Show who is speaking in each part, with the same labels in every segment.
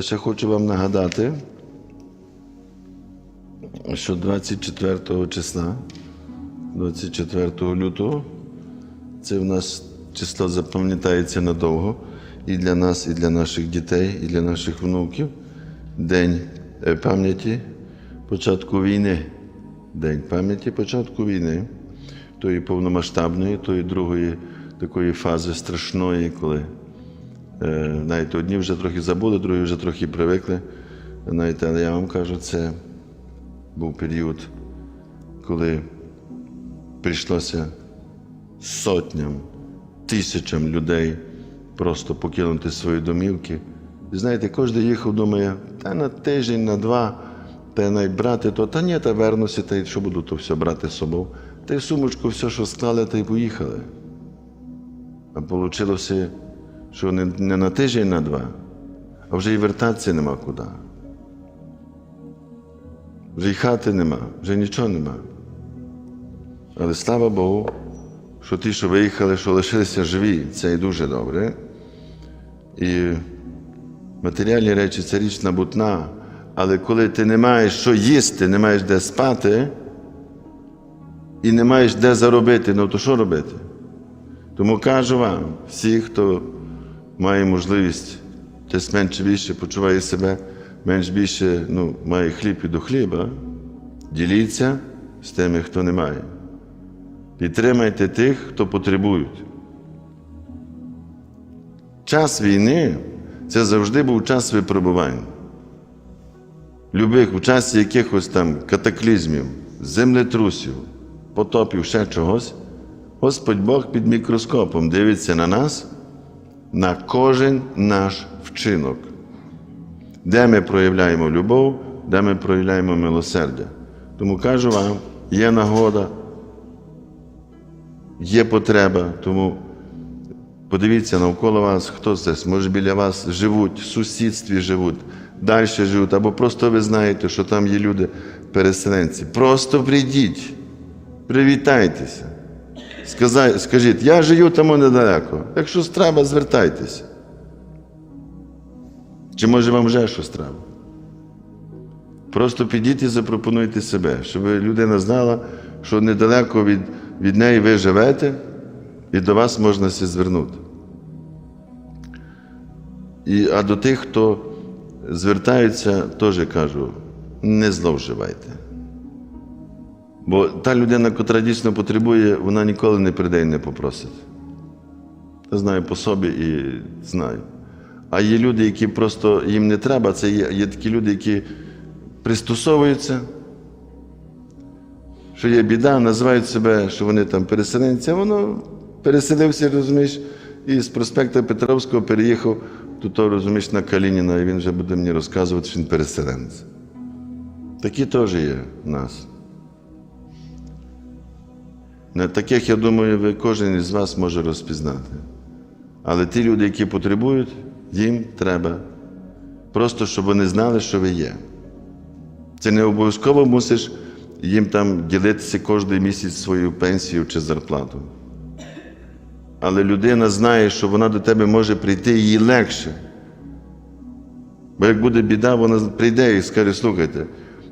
Speaker 1: Ще хочу вам нагадати, що 24 числа, 24 лютого, це в нас число запам'ятається надовго і для нас, і для наших дітей, і для наших внуків. День е, пам'яті початку війни. День пам'яті початку війни, тої повномасштабної, тої другої такої фази страшної, коли Е, Знаєте, одні вже трохи забули, другі вже трохи привикли. Знаєте, але я вам кажу, це був період, коли прийшлося сотням, тисячам людей просто покинути свої домівки. І знаєте, кожен їхав, думає, та на тиждень, на два, та навіть брати то, та ні, та вернуся, та й що буду то все брати з собою. Та й сумочку, все, що склали, та й поїхали. А вийшло, що не, не на тиждень, на два, а вже і вертатися нема куди. Вже й хати нема, вже нічого нема. Але слава Богу, що ті, що виїхали, що лишилися живі, це і дуже добре. І матеріальні речі це річ набутна, але коли ти не маєш що їсти, не маєш де спати і не маєш де заробити, ну то що робити? Тому кажу вам, всі, хто має можливість десь менше більше почуває себе, менш більше ну, має хліб і до хліба, діліться з тими, хто не має. Підтримайте тих, хто потребують. Час війни це завжди був час випробувань. Любих, у часі якихось там катаклізмів, землетрусів, потопів, ще чогось, Господь Бог під мікроскопом дивиться на нас, на кожен наш вчинок, де ми проявляємо любов, де ми проявляємо милосердя. Тому кажу вам, є нагода, є потреба, тому подивіться навколо вас, хто це, може біля вас живуть, в сусідстві живуть, далі живуть, або просто ви знаєте, що там є люди, переселенці. Просто прийдіть, привітайтеся. Скажіть, я живу тому недалеко. Якщо треба, звертайтеся. Чи може вам вже щось треба? Просто підіть і запропонуйте себе, щоб людина знала, що недалеко від, від неї ви живете, і до вас можна се звернути. І, а до тих, хто звертаються, теж кажу, не зловживайте. Бо та людина, яка дійсно потребує, вона ніколи не прийде і не попросить. Я знаю по собі і знаю. А є люди, які просто їм не треба, це є, є такі люди, які пристосовуються, що є біда, називають себе, що вони там переселенці, а воно переселився, розумієш, і з проспекту Петровського переїхав тут, розумієш, на Калініна, і він вже буде мені розказувати, що він переселенець. Такі теж є в нас. Таких, я думаю, ви кожен із вас може розпізнати. Але ті люди, які потребують, їм треба просто, щоб вони знали, що ви є. Це не обов'язково мусиш їм там ділитися кожен місяць свою пенсію чи зарплату. Але людина знає, що вона до тебе може прийти їй легше. Бо як буде біда, вона прийде і скаже, слухайте,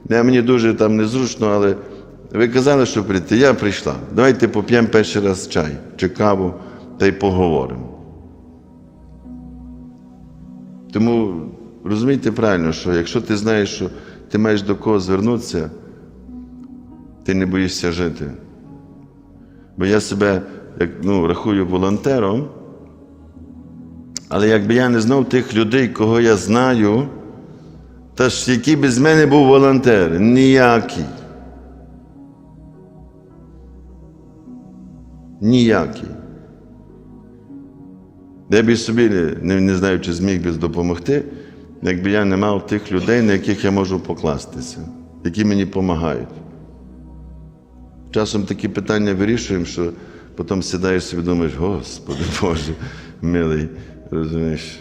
Speaker 1: мені дуже там незручно, але ви казали, що прийти, я прийшла. Давайте поп'ємо перший раз чай чи каву та й поговоримо. Тому розумійте правильно, що якщо ти знаєш, що ти маєш до кого звернутися, ти не боїшся жити. Бо я себе як, ну, рахую волонтером, але якби я не знав тих людей, кого я знаю, та ж який без мене був волонтер, ніякий. Ніякий. Я б і собі не, не знаю, чи зміг би допомогти, якби я не мав тих людей, на яких я можу покластися, які мені допомагають. Часом такі питання вирішуємо, що потім сідаєш собі і думаєш, Господи Боже, милий, розумієш.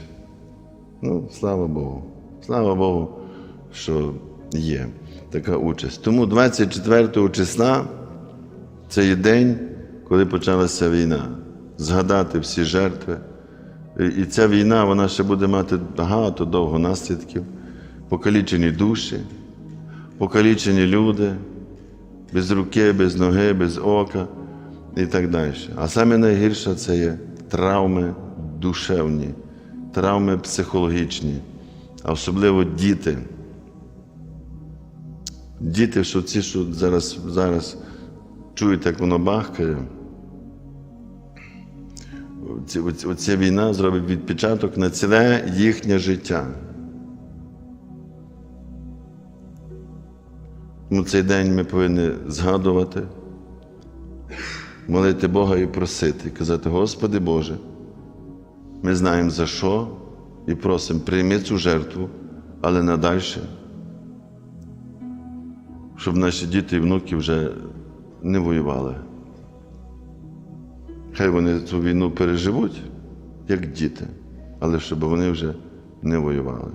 Speaker 1: Ну, слава Богу. Слава Богу, що є така участь. Тому 24 числа це є день, коли почалася війна. Згадати всі жертви, І- ця війна вона ще буде мати багато довго наслідків, покалічені душі, покалічені люди, без руки, без ноги, без ока і так далі. А саме найгірше це є травми душевні, травми психологічні, а особливо діти. Діти, що ці, що зараз, зараз чують, як воно бахкає, оця війна зробить відпечаток на ціле їхнє життя. Тому цей день ми повинні згадувати, молити Бога і просити, казати, Господи Боже, ми знаємо за що і просимо, прийми цю жертву, але надальше, щоб наші діти і внуки вже не воювали. Хай вони цю війну переживуть, як діти, але щоб вони вже не воювали.